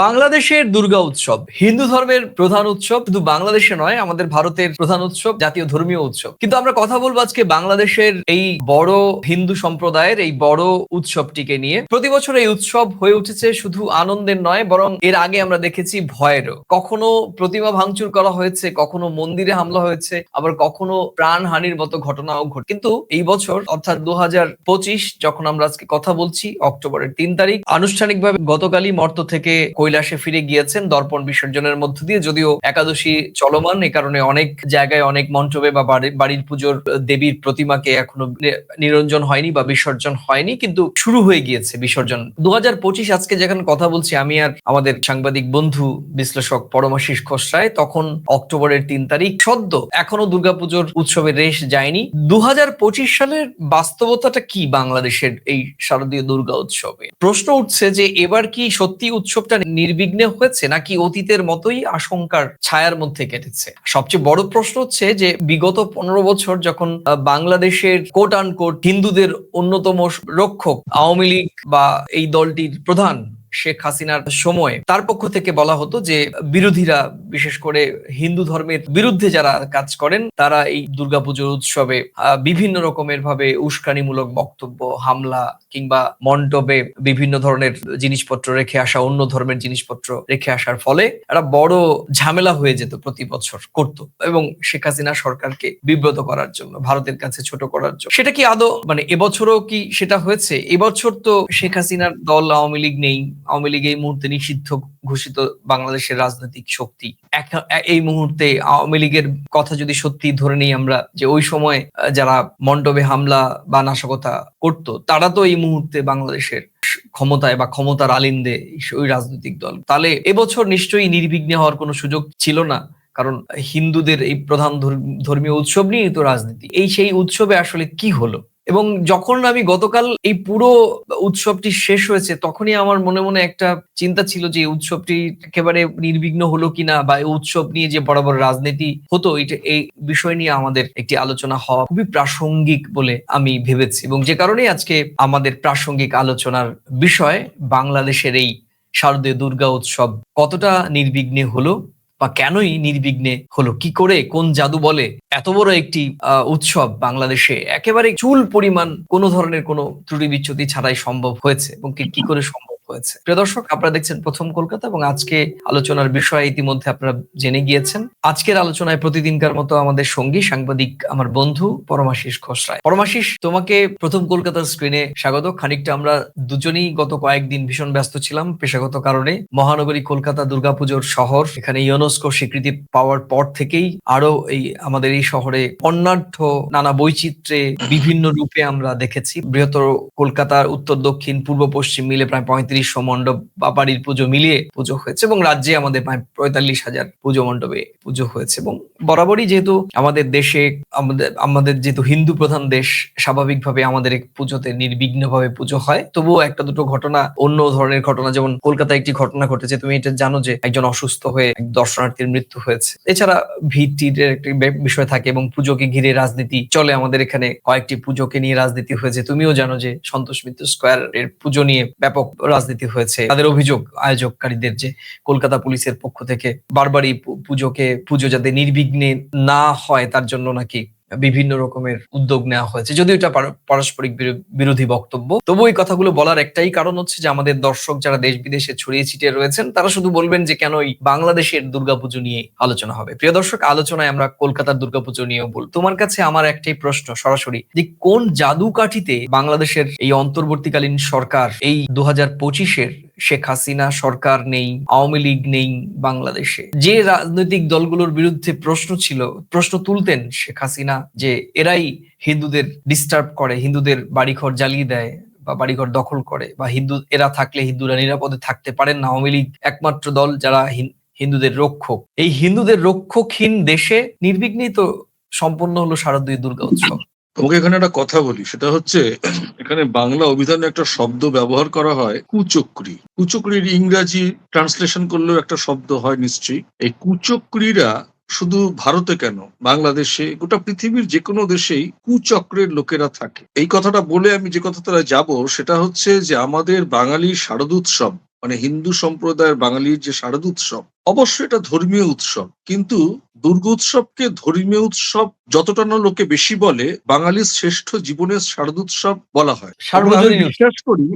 বাংলাদেশের দুর্গা উৎসব, হিন্দু ধর্মের প্রধান উৎসব, শুধু বাংলাদেশে নয়, আমাদের ভারতের প্রধান উৎসব, জাতীয় ধর্মীয় উৎসব। কিন্তু আমরা কথা বলব আজকে বাংলাদেশের এই বড় হিন্দু সম্প্রদায়ের, এই বড় উৎসবটিকে নিয়ে। প্রতি বছর এই উৎসব হয়ে উঠেছে শুধু আনন্দের নয়, বরং এর আগে আমরা দেখেছি ভয়েরও। কখনো প্রতিমা ভাঙচুর করা হয়েছে, কখনো মন্দিরে হামলা হয়েছে, আবার কখনো প্রাণহানির মতো ঘটনাও ঘটে। কিন্তু এই বছর, অর্থাৎ দু হাজার পঁচিশ, যখন আমরা আজকে কথা বলছি, অক্টোবরের তিন তারিখ, আনুষ্ঠানিকভাবে গতকালই মর্ত থেকে কৈলাসে ফিরে গিয়েছেন দর্পণ বিসর্জনের মধ্য দিয়ে। যদিও একাদশী চলমান, এ কারণে অনেক জায়গায় অনেক মন্টপে বা বাড়ি- বাড়ির পুজোর দেবীর প্রতিমাকে এখনও নিরঞ্জন হয়নি বা বিসর্জন হয়নি, কিন্তু শুরু হয়ে গিয়েছে বিসর্জন। দু আজকে যেখানে কথা বলছি, আমি আর আমাদের সাংবাদিক বন্ধু, বিশ্লেষক পরমাশিস খোসরায়, তখন অক্টোবরের তিন তারিখ সদ্য এখনও দুর্গাপুজোর উৎসবের রেশ যায়নি। দু হাজার পঁচিশ সালের বাস্তবতাটা কি বাংলাদেশের এই শারদীয় দুর্গা উৎসবে? প্রশ্ন উঠছে যে এবার কি সত্যি উৎসবটা নির্বিঘ্নে হয়েছে নাকি অতীতের মতোই আশঙ্কার ছায়ার মধ্যে কেটেছে? সবচেয়ে বড় প্রশ্ন হচ্ছে যে, বিগত পনেরো বছর যখন বাংলাদেশের কোট আনকোট হিন্দুদের অন্যতম রক্ষক আওয়ামী লীগ বা এই দলটির প্রধান শেখ হাসিনার সময়। তার পক্ষ থেকে বলা হতো যে, বিরোধীরা, বিশেষ করে হিন্দু ধর্মের বিরুদ্ধে যারা কাজ করেন, তারা এই দুর্গাপুজোর উৎসবে বিভিন্ন রকমের ভাবে উস্কানিমূলক বক্তব্য, হামলা কিংবা মণ্ডপে বিভিন্ন ধরনের জিনিসপত্র রেখে আসা, অন্য ধর্মের জিনিসপত্র রেখে আসার ফলে একটা বড় ঝামেলা হয়ে যেত প্রতি বছর করত এবং শেখ হাসিনা সরকারকে বিব্রত করার জন্য, ভারতের কাছে ছোট করার জন্য। সেটা কি আদৌ মানে এবছরও কি সেটা হয়েছে? এবছর তো শেখ হাসিনার দল আওয়ামী লীগ নেই আওয়ামী লীগ এই মুহূর্তে নিষিদ্ধ ঘোষিত বাংলাদেশের রাজনৈতিক শক্তি। এই মুহূর্তে আওয়ামী লীগের কথা যদি সত্যি ধরে নিই আমরা, যে ওই সময় যারা মণ্ডপে হামলা বা নাশকতা করত, তারা তো এই মুহূর্তে বাংলাদেশের ক্ষমতায় বা ক্ষমতার আলিন্দে ওই রাজনৈতিক দল। তাহলে এবছর নিশ্চয়ই নির্বিঘ্নে হওয়ার কোনো সুযোগ ছিল না, কারণ হিন্দুদের এই প্রধান ধর্ম- ধর্মীয় উৎসব নিয়েই তো রাজনীতি। এই সেই উৎসবে আসলে কি হলো? এবং যখন আমি গতকাল এই পুরো উৎসবটি শেষ হয়েছে, তখনই আমার মনে মনে একটা চিন্তা ছিল যে উৎসবটি একেবারে নির্বিঘ্ন হলো কিনা বা এই উৎসব নিয়ে যে বরাবর রাজনীতি হতো এই বিষয় নিয়ে আমাদের একটি আলোচনা হওয়া খুবই প্রাসঙ্গিক বলে আমি ভেবেছি। এবং যে কারণে আজকে আমাদের প্রাসঙ্গিক আলোচনার বিষয় বাংলাদেশের এই শারদীয় দুর্গা উৎসব কতটা নির্বিঘ্নে হলো বা কেনই নির্বিঘ্নে হলো? কি করে? কোন জাদু বলে? এত বড় একটি উৎসব বাংলাদেশে। একেবারে চুল পরিমাণ কোনো ধরনের কোনো ত্রুটি বিচ্যুতি ছাড়াই সম্ভব হয়েছে এবং কি করে সম্ভব হয়েছে। প্রিয় দর্শক, আপনারা দেখছেন প্রথম কলকাতা এবং আজকে আলোচনার বিষয় ইতিমধ্যে আপনারা জেনে গিয়েছেন। আজকের আলোচনায় প্রতিদিনকার মতো আমাদের সঙ্গী সাংবাদিক আমার বন্ধু পরমাশিস খসরায় পরমাশিস, তোমাকে প্রথম কলকাতার স্ক্রিনে স্বাগত। খানিকটা আমরা দুজনেই গত কয়েকদিন ভীষণ ব্যস্ত ছিলাম পেশাগত কারণে। মহানগরী কলকাতা দুর্গাপুজোর শহর, এখানে ইউনেস্কো স্বীকৃতি পাওয়ার পর থেকেই আরও এই আমাদের এই শহরে অন্যাঢ্য নানা বৈচিত্র্যে বিভিন্ন রূপে আমরা দেখেছি। বৃহত্তর কলকাতার উত্তর, দক্ষিণ, পূর্ব, পশ্চিম মিলে প্রায় পঁয়ত্রিশশো মণ্ডপ বা বাড়ির পুজো মিলিয়ে পুজো হয়েছে এবং রাজ্যে আমাদের প্রায় পঁয়তাল্লিশ হাজার পুজো মণ্ডপে পুজো হয়েছে এবং বরাবরই যেহেতু আমাদের দেশে, আমাদের আমাদের যেহেতু হিন্দু প্রধান দেশ, স্বাভাবিকভাবে আমাদের পুজোতে নির্বিঘ্নভাবে পুজো হয়। তবুও একটা দুটো ঘটনা, অন্য ধরনের ঘটনা, যেমন কলকাতায় একটি ঘটনা ঘটেছে, তুমি এটা জানো যে একজন অসুস্থ হয়ে এক দর্শনার্থীর মৃত্যু হয়েছে। এছাড়া ভিড়টির একটি বিষয় থাকে এবং পুজোকে ঘিরে রাজনীতি চলে। আমাদের এখানে কয়েকটি পুজোকে নিয়ে রাজনীতি হয়েছে। তুমিও জানো যে সন্তোষ মিত্র স্কোয়ার এর পুজো নিয়ে ব্যাপক রাজনীতি হয়েছে। তাদের অভিযোগ আয়োজককারীদের যে কলকাতা পুলিশের পক্ষ থেকে বারবারই পুজোকে, পুজো যাতে নির্বিঘ্নে না হয় তার জন্য নাকি বিভিন্ন রকমের উদ্যোগ নেওয়া হয়েছে। যদিও এটা পারস্পরিক বিরোধী বক্তব্য। তবু এই কথাগুলো বলার একটাই কারণ হচ্ছে যে আমাদের দর্শক যারা দেশ বিদেশে ছড়িয়ে ছিটিয়ে রয়েছেন, তারা শুধু বলবেন যে কেন এই বাংলাদেশের দুর্গাপুজো নিয়ে আলোচনা হবে। প্রিয় দর্শক, আলোচনায় আমরা কলকাতার দুর্গাপুজো নিয়েও বল তোমার কাছে আমার একটাই প্রশ্ন সরাসরি, যে কোন জাদু কাঠিতে বাংলাদেশের এই অন্তর্বর্তীকালীন সরকার এই দু হাজার পঁচিশের শেখ হাসিনা সরকার নেই, আওয়ামী লীগ নেই বাংলাদেশে। যে রাজনৈতিক দলগুলোর বিরুদ্ধে প্রশ্ন ছিল, প্রশ্ন তুলতেন শেখ হাসিনা যে এরাই হিন্দুদের ডিস্টার্ব করে, হিন্দুদের বাড়িঘর জ্বালিয়ে দেয় বা বাড়িঘর দখল করে, বা হিন্দু, এরা থাকলে হিন্দুরা নিরাপদে থাকতে পারেন না। আওয়ামী লীগ একমাত্র দল যারা হিন্দুদের রক্ষক। এই হিন্দুদের রক্ষকহীন দেশে নির্বিঘ্নেই তো সম্পন্ন হলো শারদীয় দুর্গা উৎসব। তোমাকে এখানে একটা কথা বলি, সেটা হচ্ছে, এখানে বাংলা অভিধানে একটা শব্দ ব্যবহার করা হয় কুচক্রী। কুচক্রীর ইংরাজি ট্রান্সলেশন করলেও একটা শব্দ হয় নিশ্চয়ই। এই কুচক্রীরা শুধু ভারতে কেন? বাংলাদেশে, গোটা পৃথিবীর যে কোনো দেশেই কুচক্রের লোকেরা থাকে। এই কথাটা বলে আমি যে কথাটা যাব, সেটা হচ্ছে যে আমাদের বাঙালি শারদোৎসব মানে হিন্দু সম্প্রদায়ের বাঙালির যে শারদোৎসব অবশ্যই এটা ধর্মীয় উৎসব কিন্তু দুর্গোৎসবকে ধর্মীয় উৎসব যতটা না লোকে বেশি বলে বাঙালির শ্রেষ্ঠ জীবনের শারদোৎসব বলা হয়। বিশ্বাস করি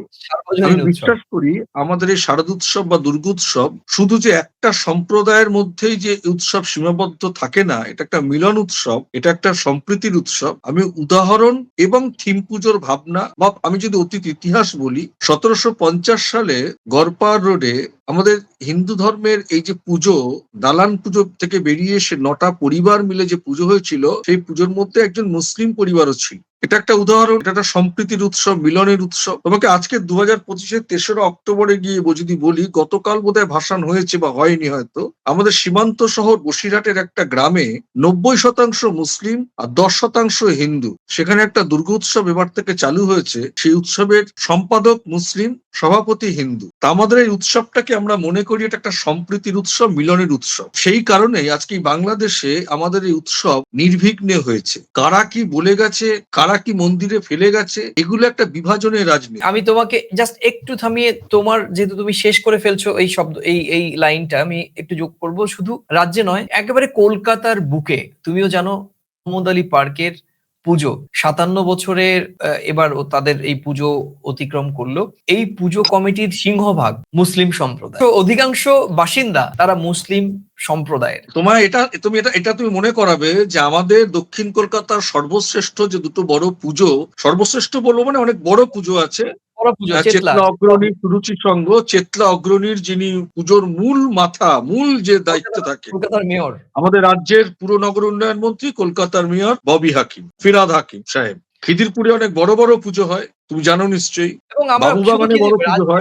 আমি বিশ্বাস করি আমাদের এই শারদোৎসব বা দুর্গোৎসব শুধু যে একটা সম্প্রদায়ের মধ্যেই যে উৎসব সীমাবদ্ধ থাকে না এটা একটা মিলন উৎসব এটা একটা সম্প্রীতির উৎসব। আমি উদাহরণ এবং থিম পুজোর ভাবনা বা আমি যদি অতীত ইতিহাস বলি সতেরোশো পঞ্চাশ সালে গড়পাড় রোডে আমাদের হিন্দু ধর্মের এই যে পুজো, দালান পুজো থেকে বেরিয়ে এসে নটা পরিবার মিলে যে পুজো হয়েছিল, সেই পুজোর মধ্যে একজন মুসলিম পরিবারও ছিল। এটা একটা উদাহরণ, এটা একটা সম্প্রীতির উৎসব, মিলনের উৎসব। তোমাকে আজকে দু হাজার পঁচিশের তেসরা অক্টোবরে গিয়ে যদি বলি, গতকাল বোধহয় ভাসান হয়েছে বা হয়নি হয়তো, আমাদের সীমান্ত শহর বসিরহাটের একটা গ্রামে নব্বই শতাংশ মুসলিম আর দশ শতাংশ হিন্দু। সেখানে একটা দুর্গোৎসব এবার থেকে চালু হয়েছে, সেই উৎসবের সম্পাদক মুসলিম, সভাপতি হিন্দু। তা আমাদের এই উৎসবটাকে আমরা মনে করি এটা একটা সম্প্রীতির উৎসব, মিলনের উৎসব। সেই কারণেই আজকে বাংলাদেশে আমাদের এই উৎসব নির্বিঘ্নে হয়েছে। কারা কি বলে গেছে, কারা কি মন্দিরে ফেলে গেছে? এগুলো একটা বিভাজনের রাজনীতি। আমি তোমাকে জাস্ট একটু থামিয়ে তোমার যেহেতু তুমি শেষ করে ফেলছো এই শব্দ, এই এই লাইনটা আমি একটু যোগ করব। শুধু রাজ্যে নয়, একেবারে কলকাতার বুকে, তুমিও জানো মোহাম্মদ আলী পার্কের পুজো। সাতান্ন বছরের এবার তাদের এই পুজো অতিক্রম করল। এই পুজো কমিটির সিংহভাগ মুসলিম সম্প্রদায়। তো অধিকাংশ বাসিন্দা তারা মুসলিম সম্প্রদায়ের। তোমার এটা, তুমি এটা এটা তুমি মনে করাবে যে আমাদের দক্ষিণ কলকাতার সর্বশ্রেষ্ঠ যে দুটো বড় পুজো, সর্বশ্রেষ্ঠ বলব মানে অনেক বড় পুজো আছে পুজো চেতলা অগ্রণী সুরুচি সংঘ চেতলা অগ্রণীর যিনি পুজোর মূল মাথা মূল যে দায়িত্ব থাকে। কলকাতার মেয়র। আমাদের রাজ্যের পুর নগর উন্নয়ন মন্ত্রী কলকাতার মেয়র ববি হাকিম ফিরাদ হাকিম সাহেব। খিদিরপুরে অনেক বড় বড় পুজো হয় তুমি জানো নিশ্চয়ই। এবং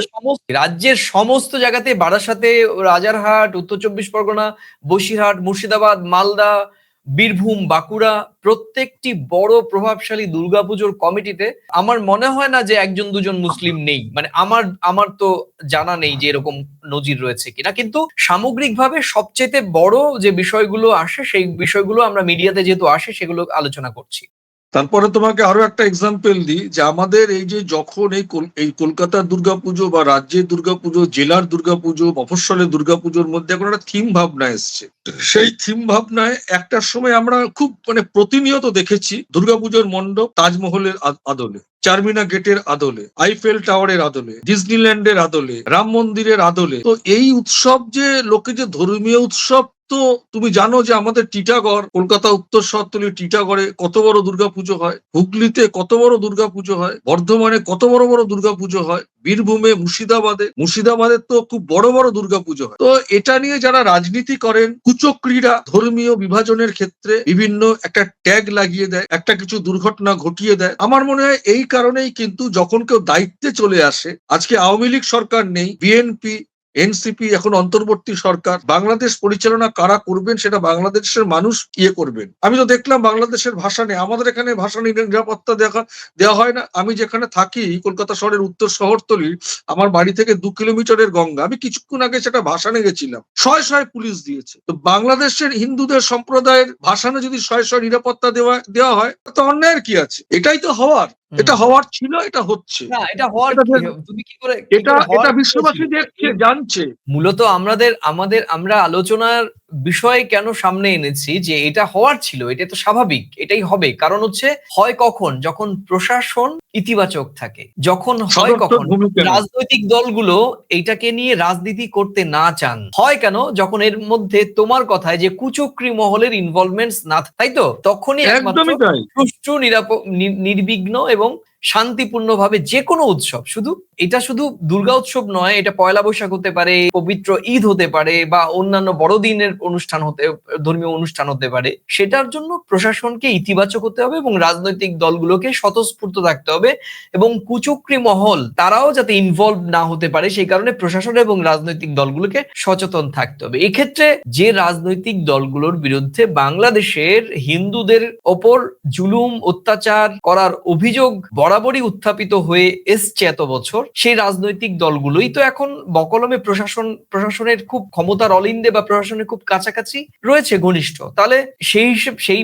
সমস্ত- রাজ্যের সমস্ত জায়গাতে বারাসাতে রাজারহাট উত্তর চব্বিশ পরগনা বসিরহাট মুর্শিদাবাদ মালদা বীরভূম, বাঁকুড়া, প্রত্যেকটি বড় প্রভাবশালী দুর্গাপুজোর কমিটিতে আমার মনে হয় না যে একজন দুজন মুসলিম নেই। মানে আমার আমার তো জানা নেই যে এরকম নজির রয়েছে কিনা। কিন্তু সামগ্রিকভাবে সবচেয়ে বড় যে বিষয়গুলো আসে, সেই বিষয়গুলো আমরা মিডিয়াতে যেহেতু আসে, সেগুলো আলোচনা করছি। তারপরে তোমাকে আরও একটা এক্সাম্পল দিই যে আমাদের এই যে যখন এই এই কলকাতার দুর্গাপুজো বা রাজ্যের দুর্গাপুজো, জেলার দুর্গাপুজো, মফস্বলের দুর্গাপুজোর মধ্যে এখন একটা থিম ভাবনা এসছে। সেই থিম ভাবনায় একটা সময় আমরা খুব মানে প্রতিনিয়ত দেখেছি দুর্গাপুজোর মণ্ডপ তাজমহলের আদলে, চারমিনা গেটের আদলে আইফেল টাওয়ারের আদলে ডিজনিল্যান্ডের আদলে, রাম মন্দিরের আদলে। তো এই উৎসব যে লোকে যে ধর্মীয় উৎসব তো তুমি জানো যে আমাদের টিটাগড়, কলকাতা উত্তর শহরতলি টিটাগড়ে কত বড় দুর্গাপুজো হয়? হুগলিতে কত বড় দুর্গাপুজো হয়? বর্ধমানে কত বড় বড় দুর্গাপুজো হয়? বীরভূমে, মুর্শিদাবাদে। মুর্শিদাবাদের তো খুব বড় বড় দুর্গাপুজো হয়। তো এটা নিয়ে যারা রাজনীতি করেন, কুচক্রীরা ধর্মীয় বিভাজনের ক্ষেত্রে বিভিন্ন একটা ট্যাগ লাগিয়ে দেয়, একটা কিছু দুর্ঘটনা ঘটিয়ে দেয়। আমার মনে হয় এই কারণেই কিন্তু যখন কেউ দায়িত্বে চলে আসে, আজকে আওয়ামী লীগ সরকার নেই, বিএনপি এনসিপি এখন অন্তর্বর্তী সরকার। বাংলাদেশ পরিচালনা কারা করবেন সেটা বাংলাদেশের মানুষ ইয়ে করবেন। আমি তো দেখলাম বাংলাদেশের ভাষা নেই। আমাদের এখানে ভাষা নিরাপত্তা দেখা দেওয়া হয় না। আমি যেখানে থাকি, কলকাতা শহরের উত্তর শহরতলি, আমার বাড়ি থেকে দু কিলোমিটারের গঙ্গা। আমি কিছুক্ষণ আগে সেটা ভাসানে গেছিলাম। শয়ে শয়ে পুলিশ দিয়েছে। তো বাংলাদেশের হিন্দুদের সম্প্রদায়ের ভাসানে যদি শয়ে শয়ে নিরাপত্তা দেওয়া দেওয়া হয় তো অন্যায়ের কি আছে? এটাই তো হওয়ার। এটা হওয়ার ছিল এটা হচ্ছে। না এটা হওয়ার এটা তুমি কি করে এটা এটা কি বিশ্ববাসী দেখছে জানছে। মূলত আমাদের আমাদের আমরা আলোচনার বিষয় কেন সামনে এনেছি যে এটা হওয়ার ছিল এটা তো স্বাভাবিক এটাই হবে। কারণ হচ্ছে হয় কখন? যখন প্রশাসন ইতিবাচক থাকে যখন হয় কখন? রাজনৈতিক দলগুলো এইটাকে নিয়ে রাজনীতি করতে না চান। হয় কেন? যখন এর মধ্যে তোমার কথায় যে কুচক্রি মহলের ইনভলভমেন্টস না তাই তো? তখনই একমাত্র সুষ্ঠু নিরাপ- নির্বিঘ্ন এবং শান্তিপূর্ণভাবে যে কোনো উৎসব, শুধু এটা শুধু দুর্গা উৎসব নয়, এটা পয়লা বৈশাখ হতে পারে, পবিত্র ঈদ হতে পারে, বা অন্যান্য বড়দিনের অনুষ্ঠান হতে, ধর্মীয় অনুষ্ঠান হতে পারে, সেটার জন্য প্রশাসনকে ইতিবাচক হতে হবে এবং রাজনৈতিক দলগুলোকে স্বতঃস্ফূর্ত থাকতে হবে এবং কুচক্রি মহল, তারাও যাতে ইনভলভ না হতে পারে, সেই কারণে প্রশাসন এবং রাজনৈতিক দলগুলোকে সচেতন থাকতে হবে। এক্ষেত্রে যে রাজনৈতিক দলগুলোর বিরুদ্ধে বাংলাদেশের হিন্দুদের ওপর জুলুম, অত্যাচার করার অভিযোগ বরাবর বরাবরই উত্থাপিত হয়ে এসছে এত বছর, সেই রাজনৈতিক দলগুলোই তো এখন বকলমে প্রশাসন, প্রশাসনের খুব ক্ষমতার অলিন্দে বা প্রশাসনের খুব কাছাকাছি রয়েছে ঘনিষ্ঠ। তাহলে সেই সেই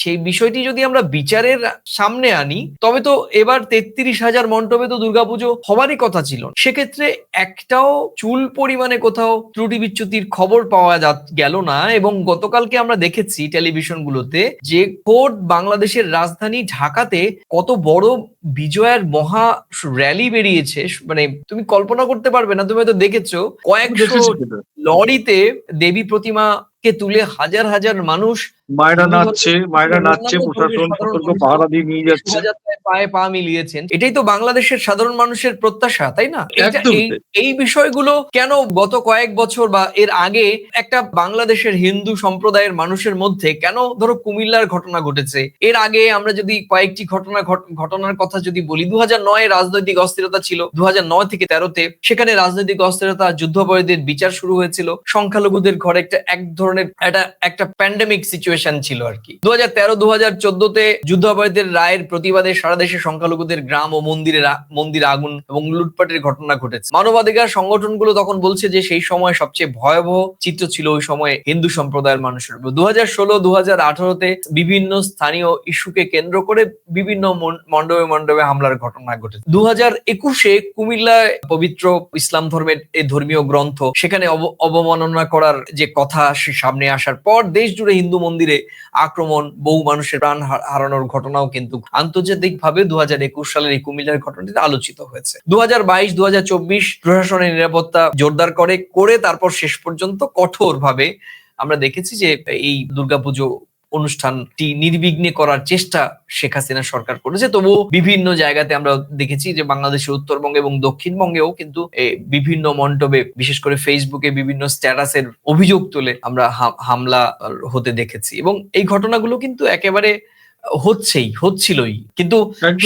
সেই বিষয়টি যদি আমরা বিচারের সামনে আনি, তবে তো এবার তেত্রিশ হাজার মণ্ডপে তো দুর্গাপুজো হবারই কথা ছিল। সেক্ষেত্রে একটাও চুল পরিমাণে কোথাও ত্রুটি বিচ্যুতির খবর পাওয়া যা, গেল না এবং গতকালকে আমরা দেখেছি টেলিভিশনগুলোতে যে খোদ বাংলাদেশের রাজধানী ঢাকাতে কত বড় বিজয়ের মহা র্যালি বেরিয়েছে মানে তুমি কল্পনা করতে পারবে না তুমি হয়তো দেখেছ কয়েকশো। লরিতে দেবী প্রতিমাকে তুলে হাজার হাজার মানুষ মায়েরা নাচছে মায়েরা নাচছে প্রশাসন সতর্ক পাহারা দিয়ে নিয়ে যাচ্ছে। পায়ে পা মিলিয়েছেন। এটাই তো বাংলাদেশের সাধারণ মানুষের প্রত্যাশা তাই না? এই বিষয়গুলো কেন গত কয়েক বছর বা এর আগে একটা বাংলাদেশের হিন্দু সম্প্রদায়ের মানুষের মধ্যে কেন ধরো কুমিল্লার ঘটনা ঘটেছে? এর আগে আমরা যদি কয়েকটি ঘটনা ঘট- ঘটনার কথা যদি বলি দু হাজার নয় রাজনৈতিক অস্থিরতা ছিল দু হাজার নয় থেকে তেরোতে সেখানে রাজনৈতিক অস্থিরতা যুদ্ধাপরাধীদের বিচার শুরু হয়েছিল। সংখ্যালঘুদের ঘরে একটা এক ধরনের একটা একটা প্যান্ডেমিক সিচুয়েশন ছিল আর কি। দু হাজার তেরো দু হাজার চোদ্দতে যুদ্ধাপরাধীদের রায়ের প্রতিবাদে সারা দেশে সংখ্যালঘুদের গ্রাম ও মন্দিরে মন্দির আগুন এবং লুটপাটের ঘটনা ঘটেছে। মানবাধিকার সংগঠনগুলো তখন বলছে যে সেই সময় সবচেয়ে ভয়াবহ চিত্র ছিল ওই সময় হিন্দু সম্প্রদায়ের মানুষের উপর। দু হাজার ষোলো দু হাজার আঠারোতে বিভিন্ন স্থানীয় ইস্যুকে কেন্দ্র করে বিভিন্ন মণ্ডপে মণ্ডপে হামলার ঘটনা ঘটেছে। দু হাজার একুশে কুমিল্লায় পবিত্র ইসলাম ধর্মের এই ধর্মীয় গ্রন্থ, সেখানে অবমাননা করার যে কথা সে সামনে আসার পর দেশ জুড়ে হিন্দু মন্দিরে আক্রমণ, বহু মানুষের প্রাণ হারানোর ঘটনাও কিন্তু আন্তর্জাতিক ভাবে দু হাজার একুশ সালের এই কুমিল্লার ঘটনাটি আলোচিত হয়েছে। দু হাজার বাইশ দু হাজার চব্বিশ প্রশাসনের নিরাপত্তা জোরদার করে করে তারপর শেষ পর্যন্ত কঠোর ভাবে আমরা দেখেছি যে এই দুর্গাপুজো অনুষ্ঠানটি নির্বিঘ্নে করার চেষ্টা শেখ হাসিনা সরকার করেছে। তবুও বিভিন্ন জায়গাতে আমরা দেখেছি যে বাংলাদেশের উত্তরবঙ্গে এবং দক্ষিণবঙ্গেও কিন্তু বিভিন্ন মণ্ডপে, বিশেষ করে ফেসবুকে বিভিন্ন স্ট্যাটাসের অভিযোগ তুলে আমরা হামলা হতে দেখেছি। এবং এই ঘটনাগুলো কিন্তু একেবারে হচ্ছেই হচ্ছিলই। কিন্তু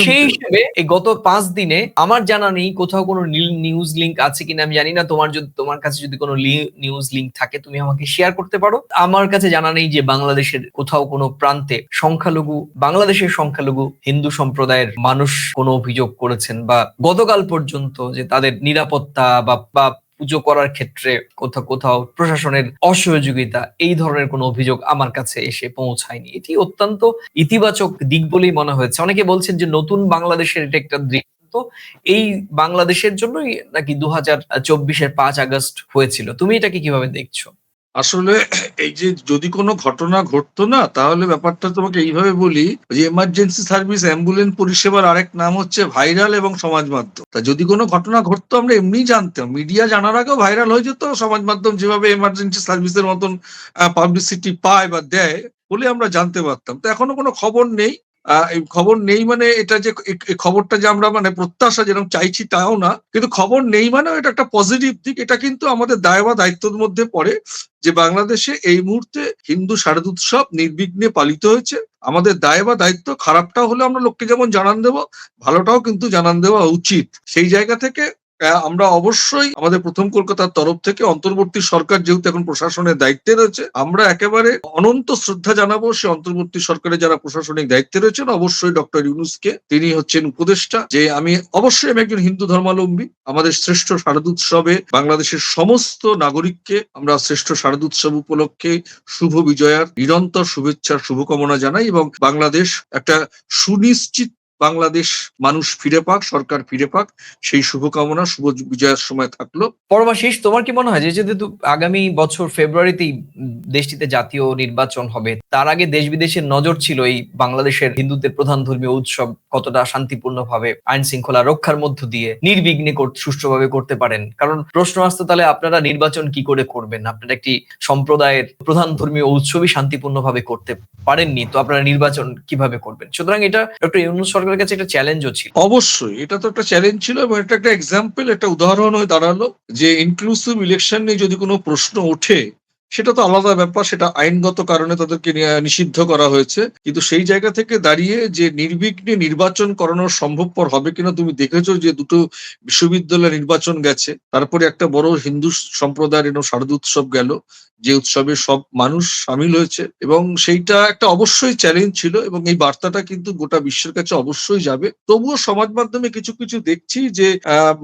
সেই। হিসেবে এই গত পাঁচ দিনে আমার জানা নেই কোথাও কোনো নিউজ লিংক আছে কিনা আমি জানি না। তোমার যদি তোমার কাছে যদি কোনো নিউজ লিংক থাকে তুমি আমাকে শেয়ার করতে পারো। আমার কাছে জানা নেই যে বাংলাদেশের কোথাও কোনো প্রান্তে সংখ্যালঘু বাংলাদেশের সংখ্যালঘু হিন্দু সম্প্রদায়ের মানুষ কোনো অভিযোগ করেছেন বা গতকাল পর্যন্ত যে তাদের নিরাপত্তা বা পুজো করার ক্ষেত্রে কোথাও কোথাও প্রশাসনের অসহযোগিতা, এই ধরনের কোনো অভিযোগ আমার কাছে এসে পৌঁছায়নি। এটি অত্যন্ত ইতিবাচক দিক বলেই মনে হয়েছে। অনেকে বলছেন যে নতুন বাংলাদেশের এটা একটা দৃষ্টান্ত। এই বাংলাদেশের জন্যই নাকি দু হাজার চব্বিশের পাঁচ আগস্ট হয়েছিল। তুমি এটাকে কীভাবে দেখছ? আসলে এই যে যদি কোনো ঘটনা ঘটতো না, তাহলে ব্যাপারটা তোমাকে এইভাবে বলি, যে এমার্জেন্সি সার্ভিস অ্যাম্বুলেন্স পরিষেবার আরেক নাম হচ্ছে ভাইরাল এবং সমাজ মাধ্যম তা যদি কোনো ঘটনা ঘটতো, আমরা এমনি জানতাম। মিডিয়া জানার আগেও ভাইরাল হয়ে যেত সমাজ মাধ্যম যেভাবে এমার্জেন্সি সার্ভিসের মতন পাবলিসিটি পায় বা দেয় বলে আমরা জানতে পারতাম। তো এখনও কোনো খবর নেই। খবর নেই মানে এটা যে খবরটা যে আমরা মানে প্রত্যাশা যেরকম চাইছি তাও না, কিন্তু খবর নেই মানে এটা একটা পজিটিভ দিক। এটা কিন্তু আমাদের দায় বা দায়িত্বের মধ্যে পড়ে যে বাংলাদেশে এই মুহূর্তে হিন্দু শারদ উৎসব নির্বিঘ্নে পালিত হয়েছে। আমাদের দায় বা দায়িত্ব খারাপটাও হলে আমরা লোককে যেমন জানান দেব, ভালোটাও কিন্তু জানান দেওয়া উচিত। সেই জায়গা থেকে আমরা অবশ্যই আমাদের প্রথম কলকাতার তরফ থেকে অন্তর্বর্তী সরকার যেহেতু এখন প্রশাসনের দায়িত্বে রয়েছে, আমরা একেবারে অনন্ত শ্রদ্ধা জানাব সে অন্তর্বর্তী সরকারের যারা প্রশাসনিক দায়িত্বে রয়েছেন, অবশ্যই ডক্টর ইউনুসকে। তিনি হচ্ছেন উপদেষ্টা, যে আমি অবশ্যই আমি একজন হিন্দু ধর্মাবলম্বী আমাদের শ্রেষ্ঠ শারদোৎসবে বাংলাদেশের সমস্ত নাগরিককে আমরা শ্রেষ্ঠ শারদোৎসব উপলক্ষে শুভ বিজয়ার, নিরন্তর শুভেচ্ছার শুভকামনা জানাই এবং বাংলাদেশ একটা সুনিশ্চিত বাংলাদেশ মানুষ ফিরে পাক, সরকার ফিরে পাক, সেই শুভকামনা, শুভ বিজয়ের সময় থাকল। পরমাশিস তোমার কি মনে হয় যে যেহেতু আগামী বছর ফেব্রুয়ারিতেই দেশটিতে জাতীয় নির্বাচন হবে, তার আগে দেশ বিদেশের নজর ছিল এই বাংলাদেশের হিন্দুদের প্রধান ধর্মীয় উৎসব কতটা শান্তিপূর্ণভাবে আইন শৃঙ্খলা রক্ষার মধ্য দিয়ে নির্বিঘ্নে সুষ্ঠুভাবে করতে পারেন? কারণ প্রশ্ন আসতো তাহলে আপনারা নির্বাচন কি করে করবেন? আপনারা একটি সম্প্রদায়ের প্রধান ধর্মীয় উৎসবই শান্তিপূর্ণভাবে করতে পারেননি, তো আপনারা নির্বাচন কীভাবে করবেন? সুতরাং এটা ডক্টর ইউনুস সরকারের কাছে একটা চ্যালেঞ্জও ছিল। অবশ্যই, এটা তো একটা চ্যালেঞ্জ ছিল এবং এটা একটা এক্সাম্পল একটা উদাহরণ হয়ে দাঁড়াল যে ইনক্লুসিভ ইলেকশন নিয়ে যদি কোনো প্রশ্ন ওঠে সেটা তো আলাদা ব্যাপার, সেটা আইনগত কারণে তাদেরকে নিষিদ্ধ করা হয়েছে। কিন্তু সেই জায়গা থেকে দাঁড়িয়ে যে নির্বিঘ্নে নির্বাচন করানো সম্ভবপর হবে কিনা তুমি দেখেছ যে দুটো বিশ্ববিদ্যালয় নির্বাচন গেছে? তারপরে একটা বড় হিন্দু সম্প্রদায়ের এরকম শারদ উৎসব গেল, যে উৎসবে সব মানুষ সামিল হয়েছে এবং সেইটা একটা অবশ্যই চ্যালেঞ্জ ছিল এবং এই বার্তাটা কিন্তু গোটা বিশ্বের কাছে অবশ্যই যাবে। তবুও সমাজ মাধ্যমে কিছু কিছু দেখছি যে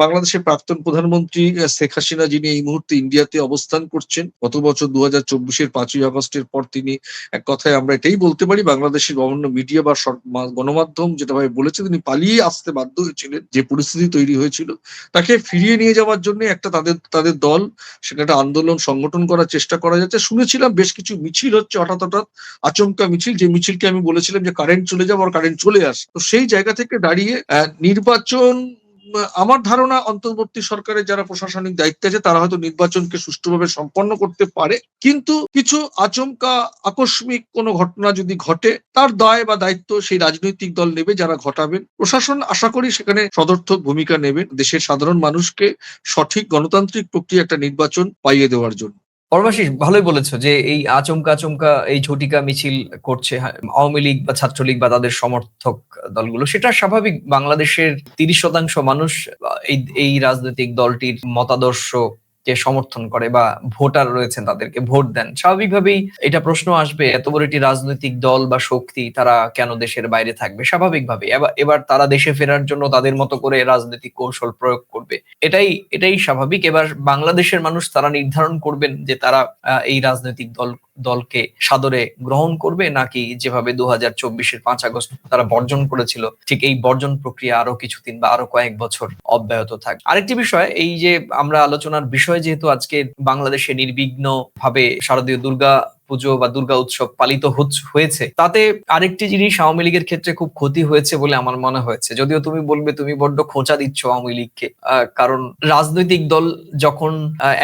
বাংলাদেশের প্রাক্তন প্রধানমন্ত্রী শেখ হাসিনা যিনি এই মুহূর্তে ইন্ডিয়াতে অবস্থান করছেন, গত বছর দু হাজার চব্বিশের পাঁচই আগস্টের পর তিনি এক কথায় আমরা এটাই বলতে পারি, বাংলাদেশের বিভিন্ন মিডিয়া বা গণমাধ্যম যেটা ভাবে বলেছে তিনি পালিয়ে আসতে বাধ্য হয়েছিলেন যে পরিস্থিতি তৈরি হয়েছিল। তাকে ফিরিয়ে নিয়ে যাওয়ার জন্য একটা তাদের তাদের দল, সেখানে একটা আন্দোলন সংগঠন করার চেষ্টা করা যাচ্ছে। শুনেছিলাম বেশ কিছু মিছিল হচ্ছে হঠাৎ হঠাৎ আচমকা মিছিল, যে মিছিলকে আমি বলেছিলাম যে কারেন্ট চলে যাব আর কারেন্ট চলে আসে। তো সেই জায়গা থেকে দাঁড়িয়ে নির্বাচন আমার ধারণা অন্তর্বর্তী সরকারের যারা প্রশাসনিক দায়িত্বে আছে, তারা হয়তো নির্বাচনকে সুষ্ঠুভাবে সম্পন্ন করতে পারে। কিন্তু কিছু আচমকা আকস্মিক কোনো ঘটনা যদি ঘটে, তার দায় বা দায়িত্ব সেই রাজনৈতিক দল নেবে যারা ঘটাবেন। প্রশাসন আশা করি সেখানে সদর্থক ভূমিকা নেবেন দেশের সাধারণ মানুষকে সঠিক গণতান্ত্রিক প্রক্রিয়া একটা নির্বাচন পাইয়ে দেওয়ার জন্য। পরবাশিস ভালোই বলেছ যে এই আচমকা আচমকা এই ঝটিকা মিছিল করছে হ্যাঁ, আওয়ামী লীগ বা ছাত্রলীগ বা তাদের সমর্থক দলগুলো সেটা স্বাভাবিক। বাংলাদেশের তিরিশ শতাংশ মানুষ এই এই রাজনৈতিক দলটির মতাদর্শ কে সমর্থন করে বা ভোটার রয়েছেন তাদেরকে ভোট দেন, স্বাভাবিকভাবেই এটা প্রশ্ন আসবে, এত বড় একটি রাজনৈতিক দল বা শক্তি তারা কেন দেশের বাইরে থাকবে? স্বাভাবিকভাবে এবার তারা দেশে ফেরার জন্য তাদের মতো করে রাজনৈতিক কৌশল প্রয়োগ করবে। এটাই এটাই স্বাভাবিক। এবার বাংলাদেশের মানুষ তারা নির্ধারণ করবেন যে তারা এই রাজনৈতিক দল দলকে সাদরে গ্রহণ করবে নাকি যেভাবে দু হাজার চব্বিশের পাঁচ আগস্ট তারা বর্জন করেছিল, ঠিক এই বর্জন প্রক্রিয়া আরও কিছুদিন বা আরও কয়েক বছর অব্যাহত থাকবে আরেকটি বিষয়, এই যে আমরা আলোচনার বিষয় যেহেতু আজকে বাংলাদেশে নির্বিঘ্ন ভাবে শারদীয় দুর্গা পুজো বা দুর্গা উৎসব পালিত হয়েছে, তাতে আরেকটি জিনিস আওয়ামী লীগের ক্ষেত্রে খুব ক্ষতি হয়েছে বলে আমার মনে হয়েছে। যদিও তুমি বলবে তুমি বড্ড খোঁচা দিচ্ছ আওয়ামী লীগকে কারণ রাজনৈতিক দল যখন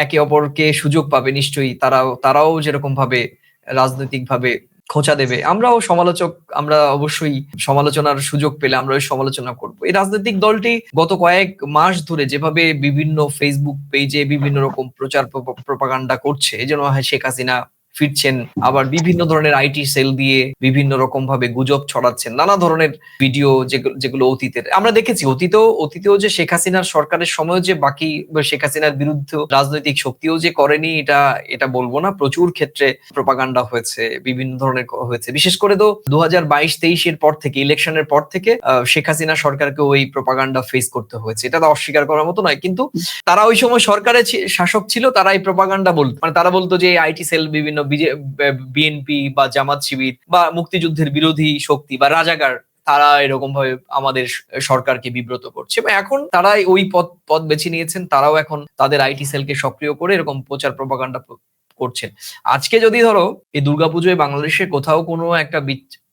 একে অপরকে সুযোগ পাবে নিশ্চয়ই তারাও তারাও যেরকম ভাবে রাজনৈতিক ভাবে খোঁচা দেবে, আমরাও সমালোচক, আমরা অবশ্যই সমালোচনার সুযোগ পেলে আমরা ওই সমালোচনা করব। এই রাজনৈতিক দলটি গত কয়েক মাস ধরে যেভাবে বিভিন্ন ফেসবুক পেজে বিভিন্ন রকম প্রচার প্রপাগান্ডা করছে হয় শেখ হাসিনা ফিরছেন, আবার বিভিন্ন ধরনের আইটি সেল দিয়ে বিভিন্ন রকম ভাবে গুজব ছড়াচ্ছেন, নানা ধরনের ভিডিও যেগুলো অতীতের। আমরা দেখেছি, অতীতেও অতীতেও যে শেখ হাসিনার সরকারের সময় যে বাকি শেখ হাসিনার বিরুদ্ধে রাজনৈতিক শক্তিও যে করেনি, এটা এটা বলব না। প্রচুর ক্ষেত্রে প্রপাগান্ডা হয়েছে, বিভিন্ন ধরনের হয়েছে। বিশেষ করে তো দু হাজার বাইশ, তেইশের পর থেকে ইলেকশনের পর থেকে শেখ হাসিনা সরকারকে ওই প্রপাগান্ডা ফেস করতে হয়েছে। এটা তো অস্বীকার করার মতো নয়, কিন্তু তারা ওই সময় সরকারের শাসক ছিল, তারা এই প্রপাগান্ডা বলতো। মানে তারা বলতো যে আইটি সেল বিভিন্ন বিএনপি বা জামাত শিবির বা মুক্তিযুদ্ধের বিরোধী শক্তি বা রাজাগার তারা এরকম ভাবে আমাদের সরকারকে বিব্রত করছে। বা এখন তারা ওই পথ পথ বেছে নিয়েছেন, তারাও এখন তাদের আইটি সেলকে সক্রিয় করে এরকম প্রচার প্রপাগান্ডা করছেন। আজকে যদি ধরো, এই দুর্গাপুজোয় বাংলাদেশে কোথাও কোনো একটা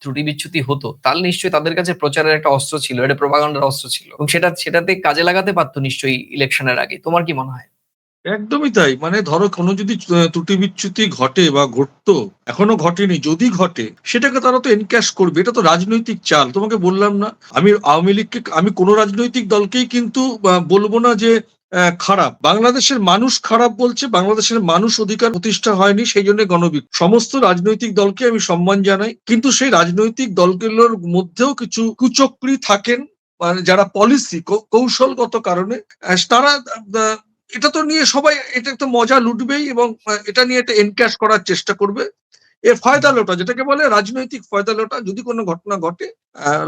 ত্রুটি বিচ্যুতি হতো, তাহলে নিশ্চয়ই তাদের কাছে প্রচারের একটা অস্ত্র ছিল, এটা প্রপাগান্ডার অস্ত্র ছিল। এবং সেটা, সেটাতে কাজে লাগাতে পারতো নিশ্চয়ই ইলেকশনের আগে। তোমার কি মনে হয়? একদমই তাই। মানে ধরো কোনো যদি ত্রুটি বিচ্যুতি ঘটে বা ঘটতো, এখনও ঘটেনি, যদি ঘটে, সেটাকে তারা তো এনক্যাশ করবে। এটা তো রাজনৈতিক চাল, তোমাকে বললাম না। আমি আওয়ামী লীগকে, আমি কোনো রাজনৈতিক দলকেই কিন্তু বলব না যে খারাপ। বাংলাদেশের মানুষ খারাপ বলছে, বাংলাদেশের মানুষ অধিকার প্রতিষ্ঠা হয়নি, সেই জন্য গণবিক সমস্ত রাজনৈতিক দলকে আমি সম্মান জানাই। কিন্তু সেই রাজনৈতিক দলগুলোর মধ্যেও কিছু কুচক্রী থাকেন মানে যারা পলিসি কৌশলগত কারণে তারা এটা তো নিয়ে সবাই, এটা তো মজা লুটবেই এবং এটা নিয়ে একটা এনক্যাশ করার চেষ্টা করবে। এ ফয়দা লোটা যেটাকে বলে রাজনৈতিক ফয়দা লোটা, যদি কোনো ঘটনা ঘটে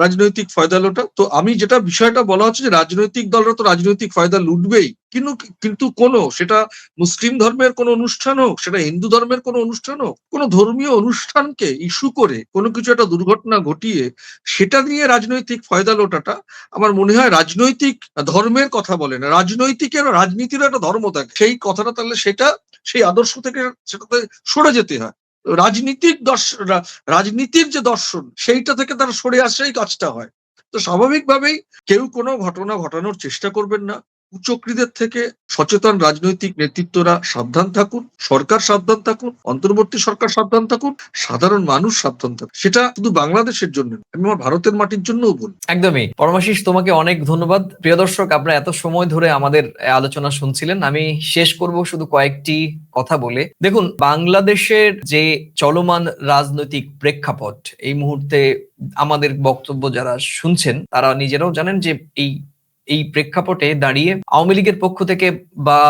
রাজনৈতিক ফয়দা লোটা, তো আমি যেটা বিষয়টা বলা হচ্ছে যে রাজনৈতিক দলরা তো রাজনৈতিক ফয়দা লুটবেই। কিন্তু কিন্তু কোনো, সেটা মুসলিম ধর্মের কোনো অনুষ্ঠান হোক, সেটা হিন্দু ধর্মের কোনো অনুষ্ঠান হোক, কোনো ধর্মীয় অনুষ্ঠানকে ইস্যু করে কোনো কিছু একটা দুর্ঘটনা ঘটিয়ে, সেটা নিয়ে রাজনৈতিক ফয়দা লোটাটা আমার মনে হয় রাজনৈতিক ধর্মের কথা বলে না। রাজনৈতিকের রাজনীতিরও একটা ধর্ম থাকে। সেই কথাটা তাহলে সেটা, সেই আদর্শ থেকে সেটাতে সরে যেতে হয়। রাজনীতিক দর্শন রাজনীতির যে দর্শন, সেইটা থেকে তারা সরে আসাই কাজটা হয়। তো স্বাভাবিকভাবেই কেউ কোনো ঘটনা ঘটানোর চেষ্টা করবেন না। কুচক্রীদের থেকে সচেতন রাজনৈতিক নেতৃত্বরা সাবধান থাকুন সরকার সাবধান থাকুন অন্তর্বর্তী সরকার সাবধান থাকুন সাধারণ মানুষ সাবধান থাকুন। সেটা শুধু বাংলাদেশের জন্য নয়, আমি আমার ভারতের মাটির জন্যও বলি একদমই। পরমাশিস তোমাকে অনেক ধন্যবাদ। প্রিয় দর্শক আপনারা এত সময় ধরে আমাদের আলোচনা শুনছিলেন। আমি শেষ করব শুধু কয়েকটি কথা বলে। দেখুন বাংলাদেশের যে চলমান রাজনৈতিক প্রেক্ষাপট এই মুহূর্তে আমাদের বক্তব্য যারা শুনছেন তারা নিজেরাও জানেন যে এই এই প্রেক্ষাপটে দাঁড়িয়ে আওয়ামী লীগের পক্ষ থেকে বা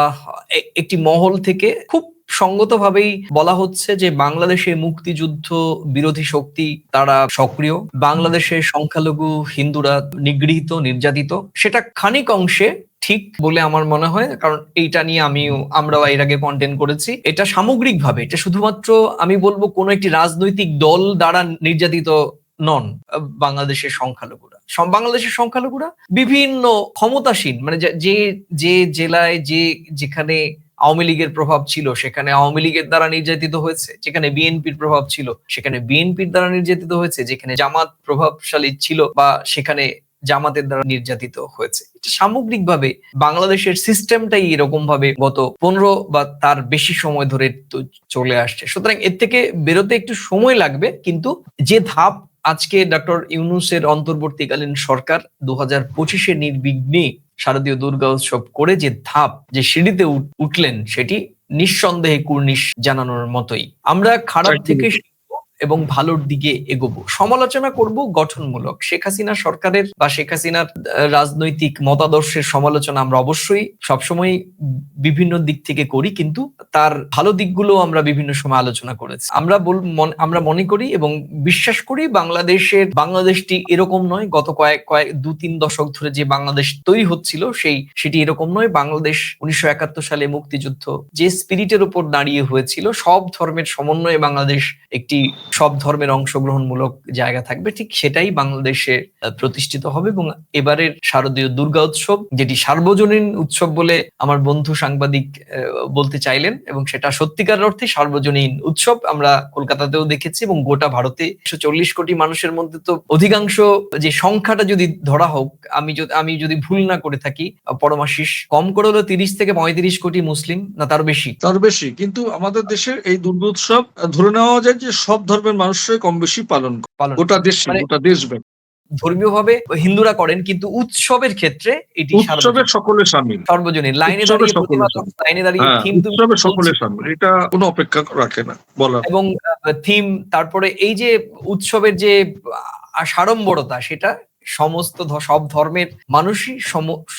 একটি মহল থেকে খুব সঙ্গতভাবেই বলা হচ্ছে যে বাংলাদেশে মুক্তিযুদ্ধ বিরোধী শক্তি তারা সক্রিয়, বাংলাদেশে সংখ্যালঘু হিন্দুরা নিগৃহীত, নির্যাতিত। সেটা খানিক অংশে ঠিক বলে আমার মনে হয়, কারণ এইটা নিয়ে আমিও, আমরাও এর আগে কন্টেন্ট করেছি। এটা সামগ্রিকভাবে, এটা শুধুমাত্র আমি বলব কোনো একটি রাজনৈতিক দল দ্বারা নির্যাতিত নন, বাংলাদেশের সংখ্যালঘুরা। বাংলাদেশের সংখ্যালঘুরা বিভিন্ন ক্ষমতাসীন মানে যে- যে জেলায় যে, যেখানে আওয়ামী লীগের প্রভাব ছিল, সেখানে আওয়ামী লীগের দ্বারা নির্যাতিত হয়েছে, যেখানে বিএনপির প্রভাব ছিল, সেখানে বিএনপির দ্বারা নির্যাতিত হয়েছে, যেখানে জামাত প্রভাবশালী ছিল বা সেখানে জামাতের দ্বারা নির্যাতিত হয়েছে। সামগ্রিকভাবে বাংলাদেশের সিস্টেমটাই এরকম ভাবে গত পনেরো বা তার বেশি সময় ধরে চলে আসছে। সুতরাং এর থেকে বেরোতে একটু সময় লাগবে, কিন্তু যে ধাপ আজকে ডক্টর ইউনুসের অন্তর্বর্তীকালীন সরকার দু হাজার পঁচিশে নির্বিঘ্নে শারদীয় দুর্গা উৎসব করে যে ধাপ যে সিঁড়িতে উঠ- উঠলেন সেটি নিঃসন্দেহে কুর্নিশ জানানোর মতোই। আমরা খারাপ থেকে এবং ভালোর দিকে এগোবো। সমালোচনা করব গঠনমূলক। শেখ হাসিনা সরকারের বা শেখ হাসিনার রাজনৈতিক মতাদর্শের সমালোচনা আমরা অবশ্যই সবসময় বিভিন্ন দিক থেকে করি, কিন্তু তার ভালো দিকগুলো আমরা বিভিন্ন সময় আলোচনা করেছি। আমরা বল আমরা মনে করি এবং বিশ্বাস করি বাংলাদেশের, বাংলাদেশটি এরকম নয়, গত কয়েক কয়েক দু তিন দশক ধরে যে বাংলাদেশ তৈরি হচ্ছিল, সেই, সেটি এরকম নয়। বাংলাদেশ উনিশশো একাত্তর সালে মুক্তিযুদ্ধ যে স্পিরিটের উপর দাঁড়িয়ে হয়েছিল, সব ধর্মের সমন্বয়ে বাংলাদেশ একটি সব ধর্মের অংশগ্রহণমূলক জায়গা থাকবে, ঠিক সেটাই বাংলাদেশে প্রতিষ্ঠিত হবে এবং এবারের শারদীয় দুর্গা উৎসব, যেটি সার্বজনীন উৎসব বলে আমার বন্ধু সাংবাদিক বলতে চাইলেন এবং সেটা সত্যিকার অর্থে সার্বজনীন উৎসব। আমরা কলকাতাতেও দেখেছি এবং গোটা ভারতে একশো চল্লিশ কোটি মানুষের মধ্যে তো অধিকাংশ যে সংখ্যাটা যদি ধরা হোক, আমি যদি আমি যদি ভুল না করে থাকি পরমাশিস কম করে হলো তিরিশ থেকে পঁয়ত্রিশ কোটি মুসলিম, না তার বেশি? তার বেশি, কিন্তু আমাদের দেশের এই দুর্গোৎসব ধরে নেওয়া যায় যে সব ধর্মের মানুষরাই কম বেশি পালন করে। গোটা দেশ মানে- গোটা দেশব্যাপী। ধর্মীয় ভাবে হিন্দুরা করেন কিন্তু উৎসবের ক্ষেত্রে এটি উৎসবে সার্বজনীন। সকলে সামিল। সর্বজনীন। লাইনে দাঁড়িয়ে লাইনে দাঁড়িয়ে হ্যাঁ থিম উৎসবে সকলে সামিল। এটা কোনো অপেক্ষা রাখে না বলার। এবং থিম তারপরে এই যে উৎসবের যে সাড়ম্বরতা সেটা সমস্ত সব ধর্মের মানুষই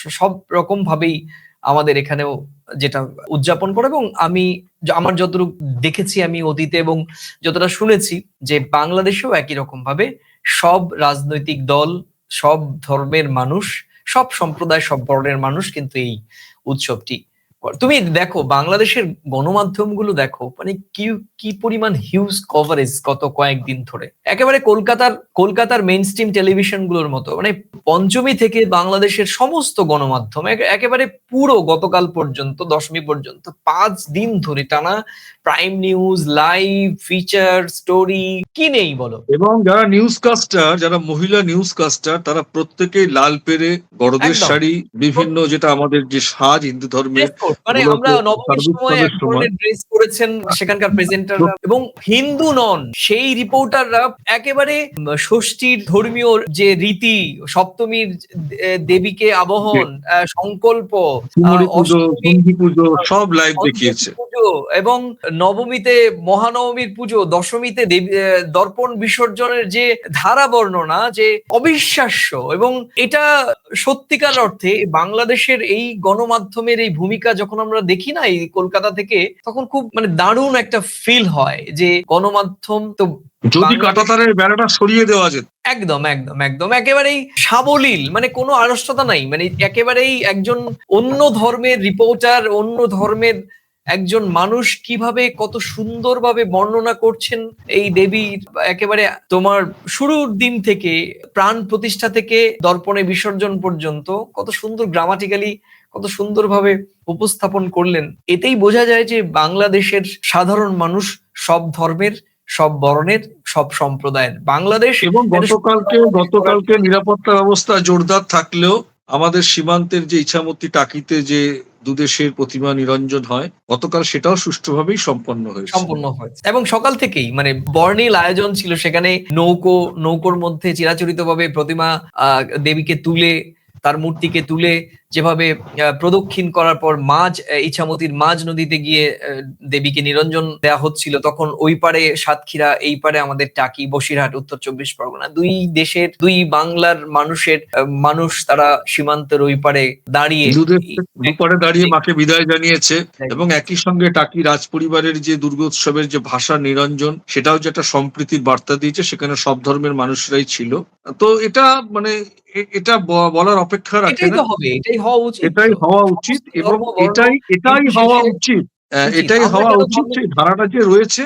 সব রকম ভাবেই আমাদের এখানেও যেটা উদযাপন করে এবং আমি আমার যতটুকু দেখেছি আমি অতীতে এবং যতটা শুনেছি যে বাংলাদেশেও একই রকম ভাবে সব রাজনৈতিক দল, সব ধর্মের মানুষ, সব সম্প্রদায়, সব বর্ণের মানুষ কিন্তু এই উৎসবটি। তুমি দেখো বাংলাদেশের গণমাধ্যমগুলো দেখো মানে কি কি পরিমাণ হিউজ কভারেজ গত কয়েকদিন ধরে। একেবারে কলকাতার কলকাতার মেইন স্ট্রিম টেলিভিশনগুলোর মতো মানে পঞ্চমী থেকে বাংলাদেশের সমস্ত গণমাধ্যম একেবারে পুরো গতকাল পর্যন্ত দশমী পর্যন্ত পাঁচ দিন ধরে টানা prime news live feature story কি নেই বলো? এবং যারা নিউজ কাস্টার যারা মহিলা নিউজ কাস্টার তারা প্রত্যেকেই লাল পেরে বড়দের শাড়ি বিভিন্ন যেটা আমাদের যে সাজ হিন্দু ধর্মের মানে আমরা নবমীর সময় এক ধরনের ড্রেস করেছেন সেখানকার প্রেজেন্টাররা এবং হিন্দু নন সেই রিপোর্টাররা একেবারে ষষ্ঠীর ধর্মীয় যে রীতি সপ্তমীর দেবীকে আবহন সংকল্প পুজো সব লাইভ দেখিয়েছে। এবং নবমীতে মহানবমীর পুজো দশমীতে দর্পণ বিসর্জনের যে ধারা বর্ণনা যে অবিশ্বাস্য এবং এটা সত্যিকার অর্থে বাংলাদেশের এই গণমাধ্যমের এই ভূমিকা যখন আমরা দেখি না এই কলকাতা থেকে তখন খুব মানে দারুণ একটা ফিল হয় যে গণমাধ্যম তো যদি কাটাতারের বেড়াটা সরিয়ে দেওয়া যেত। একদম একদম একদম। একেবারেই সাবলীল মানে কোনো আড়ষ্টতা নাই। মানে একেবারেই একজন অন্য ধর্মের রিপোর্টার অন্য ধর্মের একজন মানুষ কীভাবে কত সুন্দরভাবে বর্ণনা করছেন এই দেবীর একেবারে তোমার শুরুর দিন থেকে প্রাণ প্রতিষ্ঠা থেকে দর্পণে বিসর্জন পর্যন্ত কত সুন্দর গ্রামাটিক্যালি কত সুন্দরভাবে উপস্থাপন করলেন। এতেই বোঝা যায় যে বাংলাদেশের সাধারণ মানুষ সব ধর্মের সব বর্ণের সব সম্প্রদায়ের। বাংলাদেশ এবং গতকালকে গতকালকে নিরাপত্তা ব্যবস্থা জোরদার থাকলেও আমাদের সীমান্তের যে ইছামতি টাকিতে যে দুদেশের প্রতিমা নিরঞ্জন হয় গতকাল সেটাও সুষ্ঠুভাবেই সম্পন্ন হয়েছে। সম্পন্ন হয়েছে। এবং সকাল থেকেই মানে বর্ণিল আয়োজন ছিল সেখানে নৌকো নৌকোর মধ্যে চিরাচরিত ভাবে প্রতিমা আহ, দেবীকে তুলে তার মূর্তিকে তুলে যেভাবে প্রদক্ষিণ করার পর মাঝ ইছামতির মাঝ নদীতে গিয়ে দেবীকে নিরঞ্জন দেওয়া হচ্ছিল তখন ওই পারে সাতক্ষীরা এই পারে আমাদের টাকি বসিরহাট উত্তর চব্বিশ পরগনা দুই দেশের দুই বাংলার মানুষের মানুষ তারা সীমান্তের ওই পারে দাঁড়িয়ে দুপারে দাঁড়িয়ে মাকে বিদায় জানিয়েছে এবং একই সঙ্গে টাকি রাজ পরিবারের যে দুর্গোৎসবের যে ভাষা নিরঞ্জন সেটাও যে একটা সম্প্রীতির বার্তা দিয়েছে সেখানে সব ধর্মের মানুষরাই ছিল। তো এটা মানে এটা বলার অপেক্ষা রাখে এটাই না? হবে এটাই হওয়া উচিত। এটাই হওয়া উচিত এবং এটাই এটাই হওয়া উচিত। এটাই হওয়া উচিত সেই ধারাটা যে রয়েছে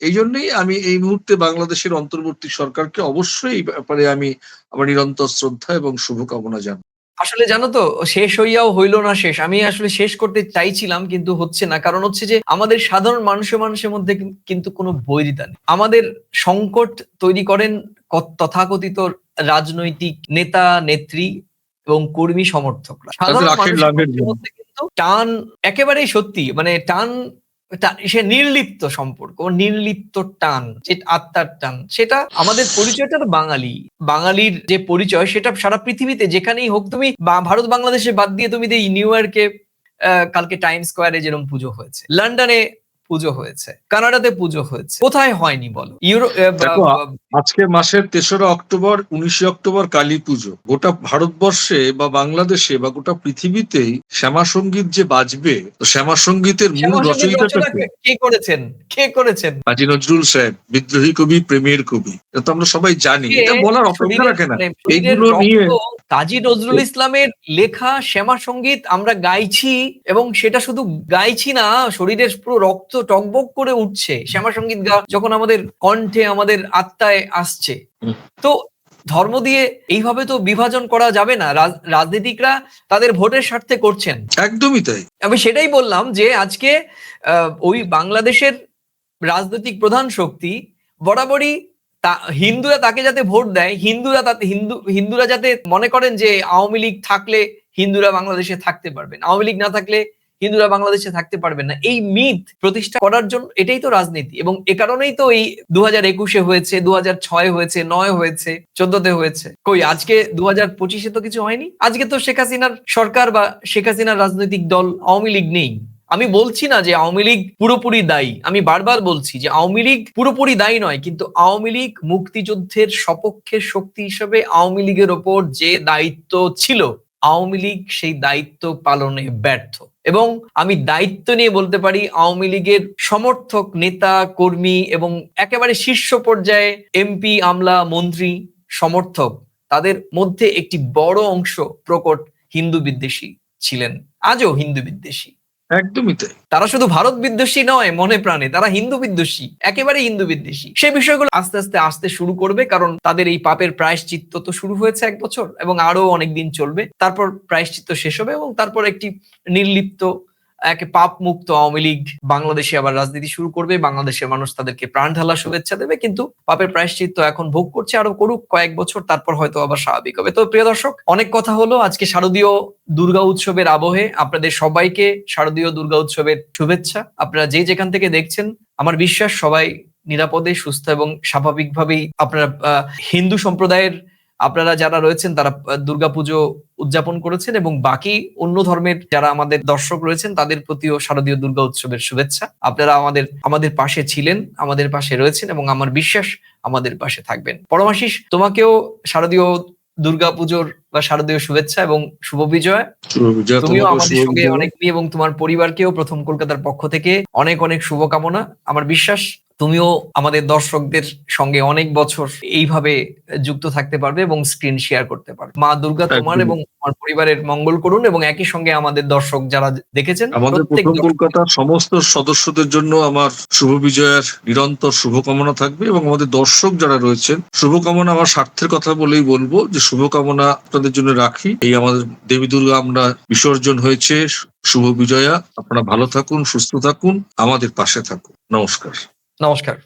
এই জন্যই আমি এই মুহূর্তে বাংলাদেশের অন্তর্বর্তী সরকারকে অবশ্যই এই ব্যাপারে আমি আমার নিরন্তর শ্রদ্ধা এবং শুভকামনা জানাই। আসলে জানো তো শেষ হইয়াও হইল না শেষ। আমি আসলে শেষ করতে চাইছিলাম কিন্তু হচ্ছে না। কারণ হচ্ছে যে আমাদের সাধারণ মানুষের মানুষের মধ্যে কিন্তু কোনো বৈরিতা নেই। আমাদের সংকট তৈরি করেন তথাকথিত রাজনৈতিক নেতা নেত্রী এবং কর্মী সমর্থকরা। কিন্তু টান একেবারেই সত্যি মানে টান সে নির্লিপ্ত সম্পর্ক নির্লিপ্ত টান যে আত্মার টান সেটা আমাদের পরিচয়টা তো বাঙালি। বাঙালির যে পরিচয় সেটা সারা পৃথিবীতে যেখানেই হোক তুমি বা- ভারত বাংলাদেশে বাদ দিয়ে তুমি নিউ ইয়র্কে কালকে টাইম স্কোয়ারে যেরকম পুজো হয়েছে লন্ডনে পুজো হয়েছে। কানাডাতে পুজো হয়েছে। কোথায় হয়নি বলো? ইউরো আজকে মাসের তেসরা অক্টোবর উনিশে অক্টোবর কালী পুজো। গোটা ভারতবর্ষে বা বাংলাদেশে বা গোটা পৃথিবীতেই শ্যামা সংগীত যে বাজবে তো শ্যামা সঙ্গীতের মূল রচনা কে? করেছেন? কে করেছেন? কাজী নজরুল সাহেব বিদ্রোহী কবি প্রেমের কবি। এটা তো আমরা সবাই জানি। এটা বলার অপেক্ষা রাখে না। এইগুলো নিয়ে কাজী নজরুল ইসলামের লেখা শ্যামা সংগীত আমরা গাইছি এবং সেটা শুধু গাইছি না শরীরের পুরো রক্ত টকবক করে উঠছে শ্যামা সংগীত গা যখন আমাদের কণ্ঠে আমাদের আত্মায় আসছে। তো ধর্ম দিয়ে এইভাবে তো বিভাজন করা যাবে না। রাজ- রাজনীতিকরা তাদের ভোটের স্বার্থে করছেন। একদমই তাই। আমি সেটাই বললাম যে আজকে আহ, ওই বাংলাদেশের রাজনৈতিক প্রধান শক্তি বরাবরই তা হিন্দুরা তাকে যাতে ভোট দেয় হিন্দুরা তাতে হিন্দু হিন্দুরা যাতে মনে করেন যে আওয়ামী লীগ থাকলে হিন্দুরা বাংলাদেশে থাকতে পারবেন। আওয়ামী লীগ না থাকলে হিন্দুরা বাংলাদেশে থাকতে পারবেন না। এই মিথ প্রতিষ্ঠা করার জন্য এটাই তো রাজনীতি এবং এ কারণেই তো এই দু হাজার একুশে হয়েছে দু হাজার ছয় হয়েছে, নয় হয়েছে, চোদ্দতে হয়েছে। কই, আজকে দু হাজার পঁচিশে তো কিছু হয়নি? আজকে তো শেখ হাসিনার সরকার বা শেখ হাসিনার রাজনৈতিক দল আওয়ামী লীগ নেই। আমি বলছি না যে আওয়ামী লীগ পুরোপুরি দায়ী। আমি বারবার বলছি যে আওয়ামী লীগ পুরোপুরি দায়ী নয়, কিন্তু আওয়ামী লীগ মুক্তিযুদ্ধের সপক্ষে শক্তি হিসেবে আওয়ামী লীগের ওপর যে দায়িত্ব ছিল, আওয়ামী লীগ সেই দায়িত্ব পালনে ব্যর্থ। এবং আমি দায়িত্ব নিয়ে বলতে পারি আওয়ামী লীগের সমর্থক নেতা, কর্মী এবং একেবারে শীর্ষ পর্যায়ে এমপি আমলা, মন্ত্রী, সমর্থক, তাদের মধ্যে একটি বড় অংশ প্রকট হিন্দু বিদ্বেষী ছিলেন। আজও হিন্দু বিদ্বেষী। একদমই তাই। তারা শুধু ভারত বিদ্বেষী নয়, মনে প্রাণে। তারা হিন্দু বিদ্বেষী একেবারে হিন্দু বিদ্বেষী। সেই বিষয়গুলো আস্তে আস্তে আসতে শুরু করবে, কারণ তাদের এই পাপের প্রায়শ্চিত্ত তো শুরু হয়েছে এক বছর এবং আরও অনেক দিন চলবে। তারপর প্রায়শ্চিত্ত শেষ হবে এবং তারপর একটি নির্লিপ্ত এক পাপ মুক্ত আওয়ামী লীগ বাংলাদেশে আবার রাজনীতি শুরু করবে, বাংলাদেশের মানুষ তাদেরকে প্রাণ ঢালা শুভেচ্ছা দেবে, কিন্তু পাপের প্রায়শ্চিত্ত এখন ভোগ করছে আরও করুক কয়েক বছর, তারপর হয়তো আবার স্বাভাবিক হবে। তো প্রিয় দর্শক, অনেক কথা হলো আজকে শারদীয় দুর্গা উৎসবের আবহে। আপনাদের সবাইকে শারদীয় দুর্গা উৎসবের শুভেচ্ছা। আপনারা যে যেখান থেকে দেখছেন, আমার বিশ্বাস সবাই নিরাপদে, সুস্থ এবং স্বাভাবিকভাবেই আপনারা হিন্দু সম্প্রদায়ের আপনারা যারা রয়েছেন, তারা দুর্গাপুজো উদযাপন করেছেন এবং বাকি অন্য ধর্মের যারা আমাদের দর্শক রয়েছেন তাদের প্রতিও শারদীয় দুর্গা উৎসবের শুভেচ্ছা। আপনারা আমাদের আমাদের পাশে ছিলেন আমাদের পাশে রয়েছেন এবং আমার বিশ্বাস আমাদের পাশে থাকবেন। পরমাশিস তোমাকেও শারদীয় দুর্গাপুজোর বা শারদীয় শুভেচ্ছা এবং শুভ বিজয়। তুমিও আমাদের সঙ্গে অনেক নিয়ে এবং তোমার পরিবারকেও প্রথম কলকাতার পক্ষ থেকে অনেক অনেক শুভকামনা। আমার বিশ্বাস তুমিও আমাদের দর্শকদের সঙ্গে অনেক বছর এইভাবে যুক্ত থাকতে পারবে এবং স্ক্রিন শেয়ার করতে পারবে। মা দুর্গা তোমার এবং তোমার পরিবারের মঙ্গল করুন এবং একই সঙ্গে আমাদের দর্শক যারা দেখেছেন আমাদের কলকাতার সমস্ত সদস্যদের জন্য আমার শুভ বিজয়ের নিরন্তর শুভকামনা থাকবে এবং আমাদের দর্শক যারা রয়েছেন শুভকামনা আমার স্বার্থের কথা বলেই বলব যে শুভকামনা আপনাদের জন্য রাখি। এই আমাদের দেবী দুর্গা আমরা বিসর্জন হয়েছে শুভ বিজয়া। আপনারা ভালো থাকুন সুস্থ থাকুন আমাদের পাশে থাকুন। নমস্কার। নমস্কার